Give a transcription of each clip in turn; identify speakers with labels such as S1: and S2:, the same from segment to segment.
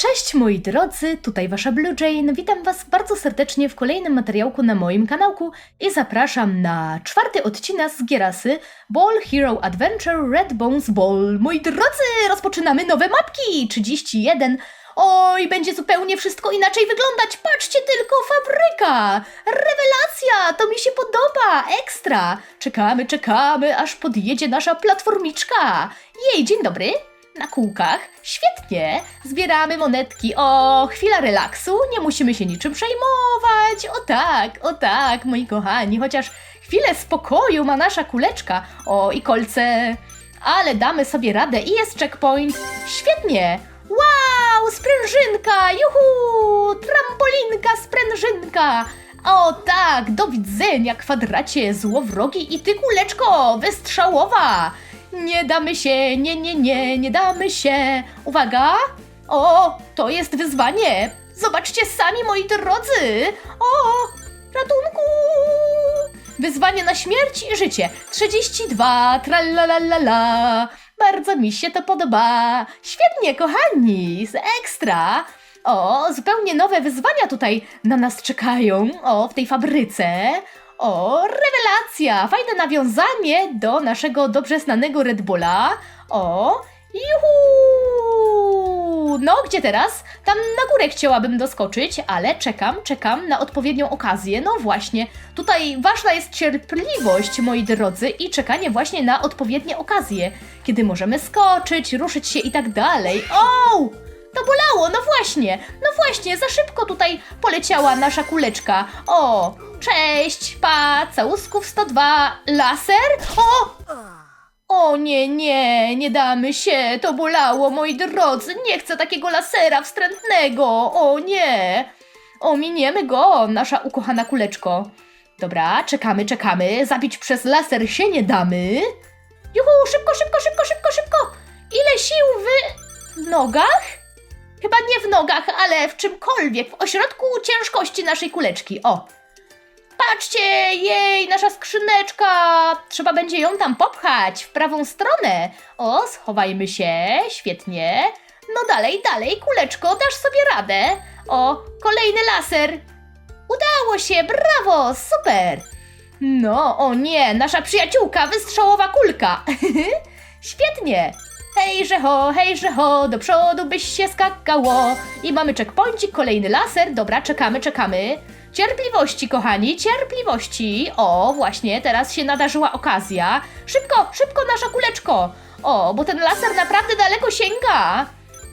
S1: Cześć moi drodzy, tutaj wasza Blue Jane. Witam was bardzo serdecznie w kolejnym materiałku na moim kanałku i zapraszam na czwarty odcinek z Gierasy Ball Hero Adventure Red Bones Ball. Moi drodzy, rozpoczynamy nowe mapki! 31. Oj, będzie zupełnie wszystko inaczej wyglądać. Patrzcie tylko, fabryka! Rewelacja! To mi się podoba! Ekstra! Czekamy, czekamy, aż podjedzie nasza platformiczka. Jej, dzień dobry na kółkach. Świetnie! Zbieramy monetki. O, chwila relaksu, nie musimy się niczym przejmować. O tak, o tak, moi kochani, chociaż chwilę spokoju ma nasza kuleczka. O, i kolce. Ale damy sobie radę i jest checkpoint. Świetnie! Wow, sprężynka! Juhu! Trampolinka, sprężynka! O tak, do widzenia, kwadracie, złowrogi i ty kuleczko, wystrzałowa! Nie damy się, nie, nie, nie, nie damy się. Uwaga! O, to jest wyzwanie. Zobaczcie sami, moi drodzy. O, ratunku! Wyzwanie na śmierć i życie. 32, tralalala. Bardzo mi się to podoba. Świetnie, kochani, z ekstra. O, zupełnie nowe wyzwania tutaj na nas czekają. O, w tej fabryce. O, rewelacja! Fajne nawiązanie do naszego dobrze znanego Red Bulla. O, juhu! No, gdzie teraz? Tam na górę chciałabym doskoczyć, ale czekam, czekam na odpowiednią okazję. No właśnie, tutaj ważna jest cierpliwość, moi drodzy, i czekanie właśnie na odpowiednie okazje, kiedy możemy skoczyć, ruszyć się i tak dalej. O! To bolało, no właśnie, no właśnie, za szybko tutaj poleciała nasza kuleczka. O, cześć, pa, całusków 102, laser? O! O nie, nie, nie damy się, to bolało, moi drodzy, nie chcę takiego lasera wstrętnego, o nie. Ominiemy go, nasza ukochana kuleczko. Dobra, czekamy, czekamy, zabić przez laser się nie damy. Juhu, szybko, szybko, szybko, szybko, szybko. Ile sił w nogach? Chyba nie w nogach, ale w czymkolwiek, w ośrodku ciężkości naszej kuleczki. O! Patrzcie, jej, nasza skrzyneczka! Trzeba będzie ją tam popchać w prawą stronę. O, schowajmy się, świetnie. No dalej, dalej, kuleczko, dasz sobie radę. O, kolejny laser. Udało się, brawo, super. No, o nie, nasza przyjaciółka, wystrzałowa kulka. Świetnie. Hejże ho, hejże ho, do przodu byś się skakało. I mamy checkpointik, kolejny laser. Dobra, czekamy, czekamy. Cierpliwości, kochani, cierpliwości. O, właśnie, teraz się nadarzyła okazja. Szybko, szybko, nasza kuleczko. O, bo ten laser naprawdę daleko sięga.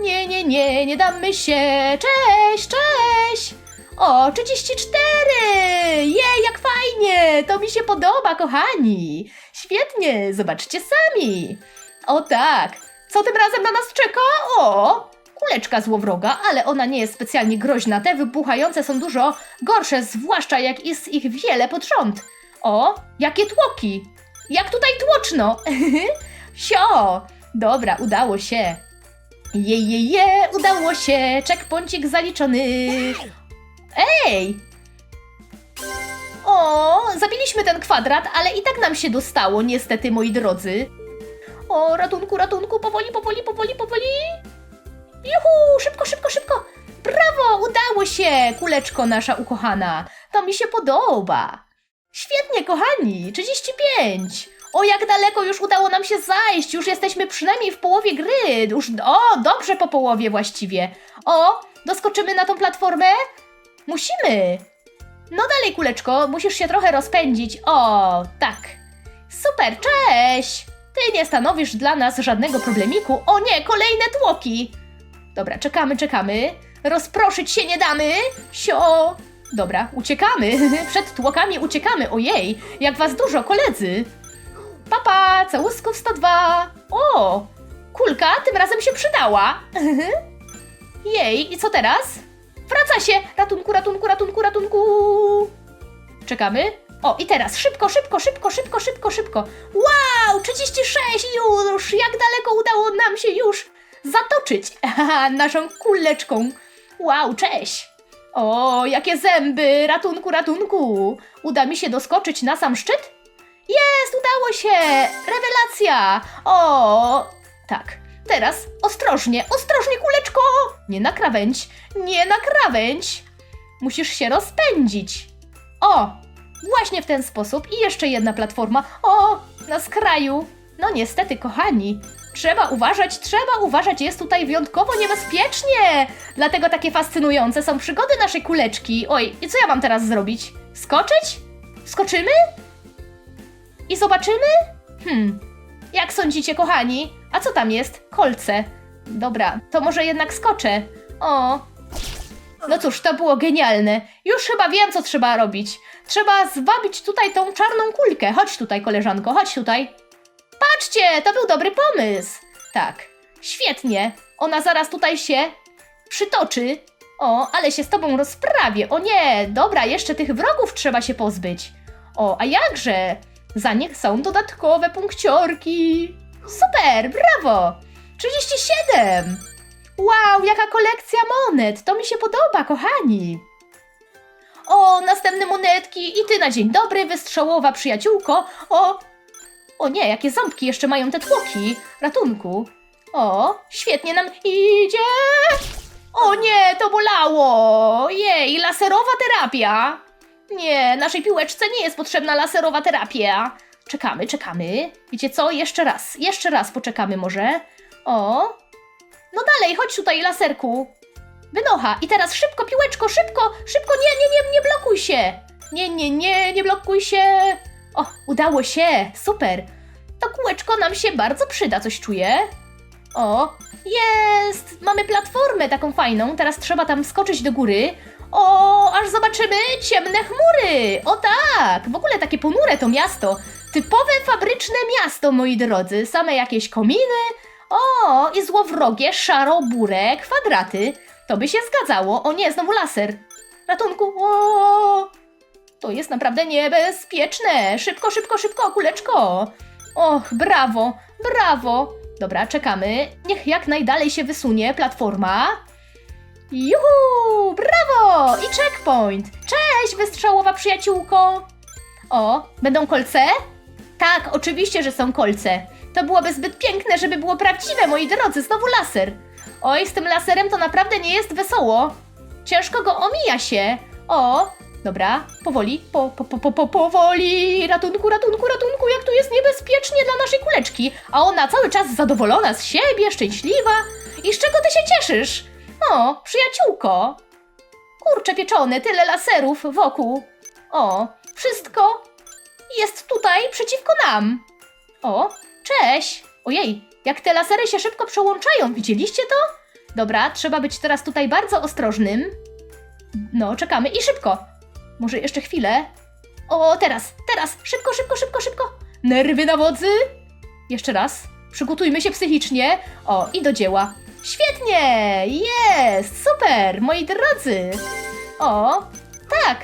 S1: Nie, nie, nie, nie damy się. Cześć, cześć. O, 34! Jej, jak fajnie! To mi się podoba, kochani! Świetnie, zobaczcie sami! O tak! Co tym razem na nas czeka? O! Kuleczka złowroga, ale ona nie jest specjalnie groźna. Te wybuchające są dużo gorsze, zwłaszcza jak jest ich wiele pod rząd. O, jakie tłoki! Jak tutaj tłoczno! Sio! Dobra, udało się. Je, je, je, udało się! Checkpointik zaliczony! Ej! O, zabiliśmy ten kwadrat, ale i tak nam się dostało, niestety, moi drodzy. O, ratunku, ratunku, powoli, powoli, powoli, powoli. Juhu, szybko, szybko, szybko. Brawo, udało się, kuleczko nasza ukochana. To mi się podoba. Świetnie, kochani, 35. O, jak daleko już udało nam się zajść. Już jesteśmy przynajmniej w połowie gry. Już, o, dobrze po połowie właściwie. O, doskoczymy na tą platformę? Musimy. No dalej, kuleczko, musisz się trochę rozpędzić. O, tak. Super, cześć! Ty nie stanowisz dla nas żadnego problemiku. O nie, kolejne tłoki! Dobra, czekamy, czekamy. Rozproszyć się nie damy. Sio! Dobra, uciekamy. Przed tłokami uciekamy. Ojej, jak was dużo, koledzy. Papa, całusków 102. O, kulka tym razem się przydała. Jej, i co teraz? Wraca się! Ratunku, ratunku, ratunku, ratunku! Czekamy. O, i teraz szybko, szybko, szybko, szybko, szybko, szybko. Wow, 36 już! Jak daleko udało nam się już zatoczyć naszą kuleczką. Wow, cześć! O, jakie zęby! Ratunku, ratunku! Uda mi się doskoczyć na sam szczyt? Jest, udało się! Rewelacja! O, tak. teraz ostrożnie, ostrożnie, kuleczko! Nie na krawędź, nie na krawędź! Musisz się rozpędzić. O, właśnie w ten sposób. I jeszcze jedna platforma. O, na skraju. No niestety, kochani, trzeba uważać, trzeba uważać, jest tutaj wyjątkowo niebezpiecznie. Dlatego takie fascynujące są przygody naszej kuleczki. Oj, i co ja mam teraz zrobić? Skoczyć? Skoczymy? I zobaczymy? Hmm, jak sądzicie, kochani? A co tam jest? Kolce. Dobra, to może jednak skoczę. O. No cóż, to było genialne. Już chyba wiem, co trzeba robić. Trzeba zwabić tutaj tą czarną kulkę. Chodź tutaj, koleżanko, chodź tutaj. Patrzcie, to był dobry pomysł. Tak, świetnie. Ona zaraz tutaj się przytoczy. O, ale się z tobą rozprawię. O nie, dobra, jeszcze tych wrogów trzeba się pozbyć. O, a jakże? Za nich są dodatkowe punkciorki. Super, brawo! 37! Wow, jaka kolekcja monet! To mi się podoba, kochani! O, następne monetki i ty na dzień dobry, wystrzałowa przyjaciółko. O, o nie, jakie ząbki jeszcze mają te tłoki. Ratunku. O, świetnie nam idzie. O nie, to bolało. Jej, laserowa terapia. Nie, naszej piłeczce nie jest potrzebna laserowa terapia. Czekamy, czekamy. Wiecie co? Jeszcze raz, jeszcze raz poczekamy może. O. No dalej, chodź tutaj, laserku. Wynocha. I teraz szybko, piłeczko, szybko, szybko, nie, nie, nie, nie blokuj się. Nie, nie, nie, nie blokuj się. O, udało się, super. To kółeczko nam się bardzo przyda, coś czuję. O, jest! Mamy platformę taką fajną, teraz trzeba tam skoczyć do góry. O, aż zobaczymy ciemne chmury! O tak! W ogóle takie ponure to miasto. Typowe fabryczne miasto, moi drodzy. Same jakieś kominy. O, i złowrogie, szaro-bure kwadraty. To by się zgadzało. O nie, znowu laser. Ratunku. O, to jest naprawdę niebezpieczne. Szybko, szybko, szybko, kuleczko. Och, brawo, brawo. Dobra, czekamy. Niech jak najdalej się wysunie platforma. Juhu, brawo! I checkpoint. Cześć, wystrzałowa przyjaciółko. O, będą kolce? Tak, oczywiście, że są kolce. To byłoby zbyt piękne, żeby było prawdziwe, moi drodzy. Znowu laser. Oj, z tym laserem to naprawdę nie jest wesoło. Ciężko go omija się. O, dobra, powoli, po, po, po, po, po, powoli. Ratunku, ratunku, ratunku, jak tu jest niebezpiecznie dla naszej kuleczki. A ona cały czas zadowolona z siebie, szczęśliwa. I z czego ty się cieszysz? O, przyjaciółko. Kurcze pieczone, tyle laserów wokół. O, wszystko jest tutaj przeciwko nam. O, cześć. Ojej, jak te lasery się szybko przełączają, widzieliście to? Dobra, trzeba być teraz tutaj bardzo ostrożnym. No, czekamy i szybko. Może jeszcze chwilę. O, teraz, teraz, szybko, szybko, szybko, szybko. Nerwy na wodzy. Jeszcze raz. Przygotujmy się psychicznie. O, i do dzieła. Świetnie! Jest! Super! Moi drodzy! O, tak!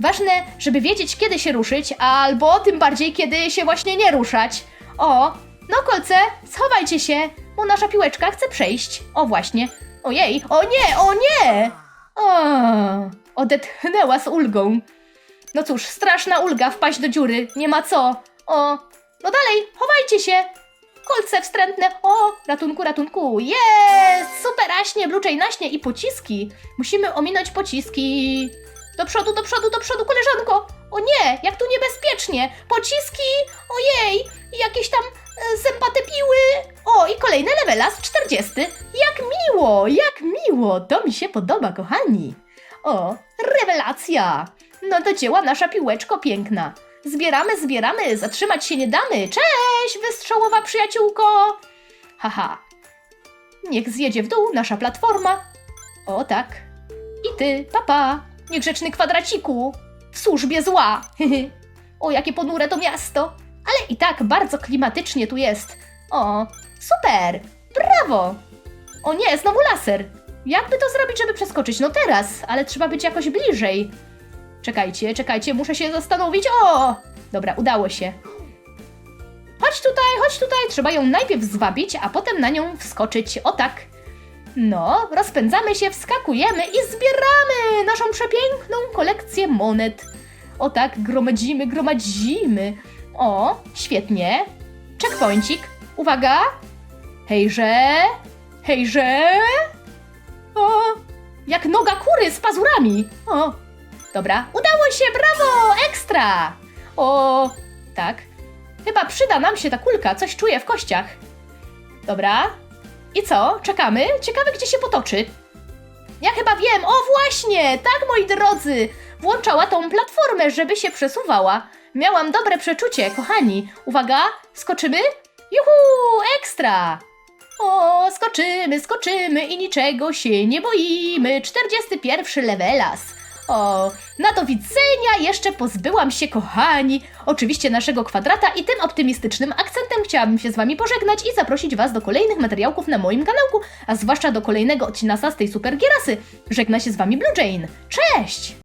S1: Ważne, żeby wiedzieć, kiedy się ruszyć, albo tym bardziej, kiedy się właśnie nie ruszać. O, no kolce, schowajcie się, bo nasza piłeczka chce przejść. O, właśnie. Ojej, o nie, o nie! O, odetchnęła z ulgą. No cóż, straszna ulga wpaść do dziury, nie ma co. O, no dalej, chowajcie się. Kolce wstrętne, o, ratunku, ratunku, jest, super, aśnie, bluczej naśnie i pociski. Musimy ominąć pociski. Do przodu, do przodu, do przodu, koleżanko. O nie, jak tu niebezpiecznie. Pociski, ojej, i jakieś tam e, zębate piły. O, i kolejny levelas, 40. Jak miło, jak miło, to mi się podoba, kochani. O, rewelacja. No do dzieła nasza piłeczko piękna. Zbieramy, zbieramy, zatrzymać się nie damy. Cześć, wystrzałowa przyjaciółko. Haha. Niech zjedzie w dół nasza platforma. O tak. I ty, papa, niegrzeczny kwadraciku, w służbie zła. o, jakie ponure to miasto. Ale i tak bardzo klimatycznie tu jest. O, super, brawo. O nie, znowu laser. Jakby to zrobić, żeby przeskoczyć? No teraz, ale trzeba być jakoś bliżej. Czekajcie, czekajcie, muszę się zastanowić. O! Dobra, udało się. Chodź tutaj, chodź tutaj. Trzeba ją najpierw zwabić, a potem na nią wskoczyć. O tak. No, rozpędzamy się, wskakujemy i zbieramy naszą przepiękną kolekcję monet. O tak, gromadzimy, gromadzimy. O, świetnie. Checkpointik. Uwaga. Hejże! Hejże! O! Jak noga kury z pazurami! O! Dobra, udało się, brawo! Ekstra! O! Tak. Chyba przyda nam się ta kulka, coś czuję w kościach. Dobra. I co? Czekamy? Ciekawe, gdzie się potoczy. Ja chyba wiem, o właśnie, tak moi drodzy, włączała tą platformę, żeby się przesuwała. Miałam dobre przeczucie, kochani. Uwaga, skoczymy? Juhu, ekstra! O, skoczymy, skoczymy i niczego się nie boimy. 41 levelas. O, na do widzenia, jeszcze pozbyłam się, kochani, oczywiście naszego kwadrata i tym optymistycznym akcentem chciałabym się z wami pożegnać i zaprosić was do kolejnych materiałków na moim kanałku, a zwłaszcza do kolejnego odcinka z tej super gierasy. Żegna się z wami Blue Jane. Cześć!